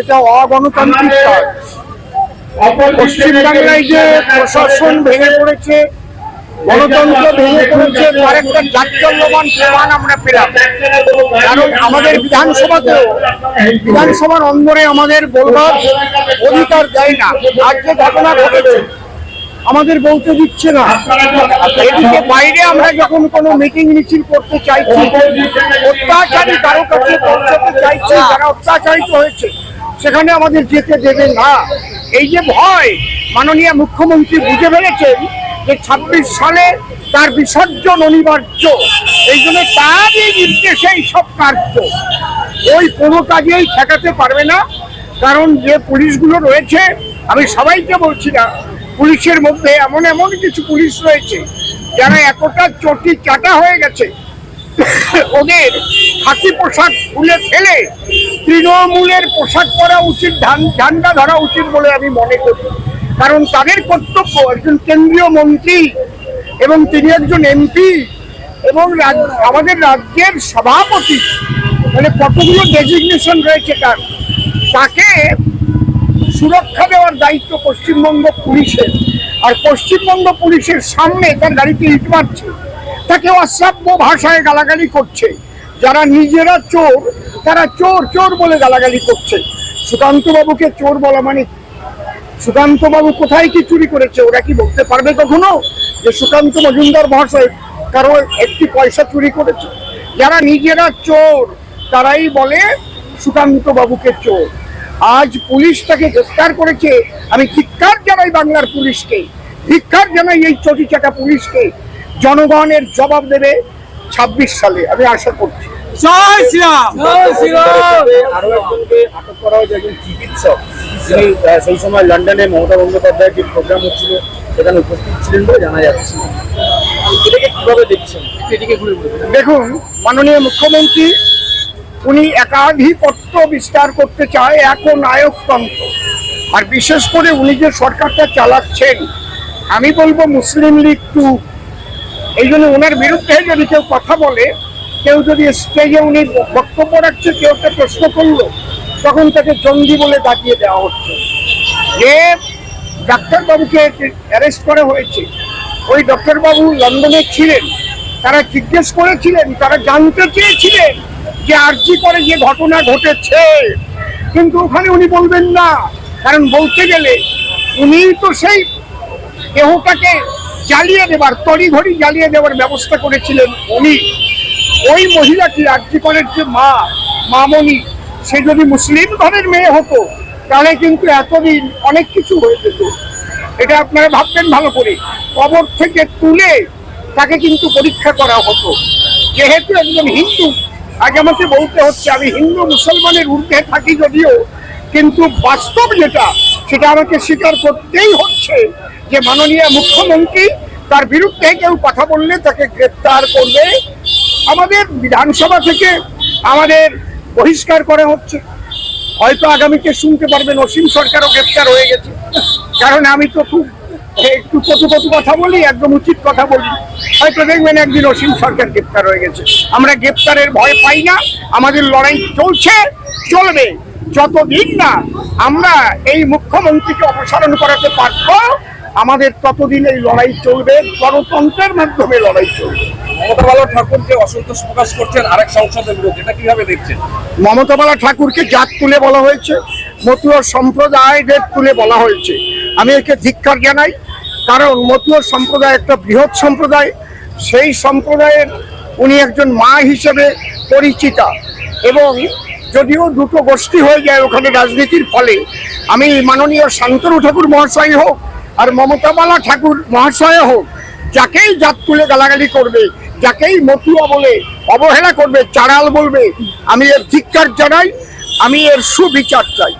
এটা অগণতান্ত্রিক কাজ। পশ্চিমবাংলায় যে প্রশাসন ভেঙে পড়েছে, গণতন্ত্র ভেঙে পড়েছে, তার একটা জাতীয়মান প্রমাণ আমরা পেলাম। কারণ আমাদের বিধানসভাতেও, বিধানসভার অন্দরে আমাদের বলবার অধিকার দেয় না। আজ যে ঘটনা ঘটেছে, আমাদের বলতে দিচ্ছে না। এদিকে বাইরে আমরা যখন কোনো মিটিং মিছিল করতে চাইছি, অত্যাচারী কারও কাছে পৌঁছতে চাইছি, যারা অত্যাচারিত হয়েছে সেখানে আমাদের যেতে দেবে না। এই যে ভয়, মাননীয় মুখ্যমন্ত্রী বুঝে ফেলেছেন যে ছাব্বিশ সালে তার বিসর্জন অনিবার্য। এই জন্য তারই নির্দেশে সব কার্য। ওই কোনো কাজেই ঠেকাতে পারবে না। কারণ যে পুলিশগুলো রয়েছে, আমি সবাইকে বলছি না, পুলিশের মধ্যে এমন এমন কিছু পুলিশ রয়েছে যারা এতটা চটি চাটা হয়ে গেছে। ওদের খাকি পোশাক খুলে ফেলে, তৃণমূলের পোশাক পরা উচিত ঝান্ডা ধরা উচিত বলে আমি মনে করি। কারণ তাদের কর্তব্য একজন কেন্দ্রীয় মন্ত্রী এবং তিনি একজন এমপি এবং আমাদের রাজ্যের সভাপতি মানে কতগুলো ডেজিগনেশন রয়েছে তার, তাকে সুরক্ষা দেওয়ার দায়িত্ব পশ্চিমবঙ্গ পুলিশের। আর পশ্চিমবঙ্গ পুলিশের সামনে তার গাড়িতে ইট মারছে। তাকে অশ্রাব্য ভাষায় গালাগালি করছে। যারা নিজেরা চোর, তারা চোর চোর বলে গালাগালি করছে। সুকান্ত বাবুকে চোর বলা মানে কি? সুকান্ত বাবু কোথায় কি চুরি করেছে, ওরা কি বলতে পারবে কখনো? যে সুকান্ত মজুমদার মহাশয় কারও একটি পয়সা চুরি করেছে। যারা নিজেরা চোর, তারাই বলে সুকান্ত বাবুকে চোর। আজ পুলিশ তাকে গ্রেফতার করেছে। আমি ধিক্কার জানাই বাংলার পুলিশকে। ধিক্কার জানাই এই চটি চাকা পুলিশকে। জনগণের জবাব দেবে ছাব্বিশ সালে আমি আশা করছি। জয় শ্রীরাম আরও একজনকে আটক করা হয়েছে একজন চিকিৎসক। যিনি সেই সময় লন্ডনে মমতা বন্দ্যোপাধ্যায়ের যে প্রোগ্রাম হচ্ছিল সেখানে উপস্থিত ছিলেন বলে জানা যাচ্ছে। এটাকে কীভাবে দেখছেন? ঘুরে ঘুরে দেখুন মাননীয় মুখ্যমন্ত্রী উনি একাধিপত্য বিস্তার করতে চায় এক নায়কতন্ত্র আর বিশেষ করে উনি যে সরকারটা চালাচ্ছেন আমি বলব মুসলিম লীগ টু এই জন্য ওনার বিরুদ্ধে যদি কেউ কথা বলে, কেউ যদি স্টেজে উনি বক্তব্য রাখছে, কেউ একটা প্রশ্ন করল, তখন তাকে জঙ্গি বলে দাঁড়িয়ে দেওয়া হচ্ছে। যে ডাক্তারবাবুকে অ্যারেস্ট করা হয়েছে, ওই ডক্টরবাবু লন্ডনে ছিলেন। তারা জিজ্ঞেস করেছিলেন, তারা জানতে চেয়েছিলেন যে আরজি করে যে ঘটনা ঘটেছে। কিন্তু ওখানে উনি বলবেন না, কারণ বলতে গেলে উনি তো সেই দেহটাকে জ্বালিয়ে দেবার তড়িঘড়ি জ্বালিয়ে দেওয়ার ব্যবস্থা করেছিলেন উনি। ওই মহিলাটি আর্যিকরের যে মা মামনি সে যদি মুসলিম ঘরের মেয়ে হতো, তাহলে কিন্তু এতদিন অনেক কিছু হয়ে যেত। এটা আপনারা ভাবতেন ভালো করে। কবর থেকে তুলে তাকে কিন্তু পরীক্ষা করা হতো। যেহেতু একজন হিন্দু, আজ আমাকে বলতে হচ্ছে, আমি হিন্দু মুসলমানের ঊর্ধ্বে থাকি যদিও, কিন্তু বাস্তব যেটা, সেটা আমাকে স্বীকার করতেই হচ্ছে যে মাননীয় মুখ্যমন্ত্রী তার বিরুদ্ধে কেউ কথা বললে তাকে গ্রেপ্তার করবে। আমাদের বিধানসভা থেকে আমাদের বহিষ্কার করা হচ্ছে। হয়তো আগামীতে শুনতে পারবেন, অসীম সরকারও গ্রেপ্তার হয়ে গেছে। কারণ আমি তো খুব একটু কটু কটু কথা বলি, একদম উচিত কথা বলি। হয়তো দেখবেন একদিন অসীম সরকার গ্রেপ্তার হয়ে গেছে। আমরা গ্রেপ্তারের ভয় পাই না, আমাদের লড়াই চলছে, চলবে। যতদিন না আমরা এই মুখ্যমন্ত্রীকে অপসারণ করাতে পারব আমাদের ততদিন এই লড়াই চলবে গণতন্ত্রের মাধ্যমে লড়াই চলবে। মমতা বালা ঠাকুর যে অসন্তোষ প্রকাশ করছেন আরেক সংসদের বিরুদ্ধে এটা কীভাবে দেখছেন? মমতাবালা ঠাকুরকে জাত তুলে বলা হয়েছে মতুয় সম্প্রদায়দের তুলে বলা হয়েছে। আমি একে ধিক্কার জানাই কারণ মতুয় সম্প্রদায় একটা বৃহৎ সম্প্রদায় সেই সম্প্রদায়ের উনি একজন মা হিসেবে পরিচিতা। এবং যদিও দুটো গোষ্ঠী হয়ে যায় ওখানে রাজনীতির ফলে আমি মাননীয় শান্তনু ঠাকুর মহাশয় হোক আর মমতামালা ঠাকুর মহাশয় হোক, যাকেই জাত তুলে গালাগালি করবে, যাকেই মতুয়া বলে অবহেলা করবে, চাড়াল বলবে, আমি এর ধিক্কার জানাই, আমি এর সুবিচার চাই।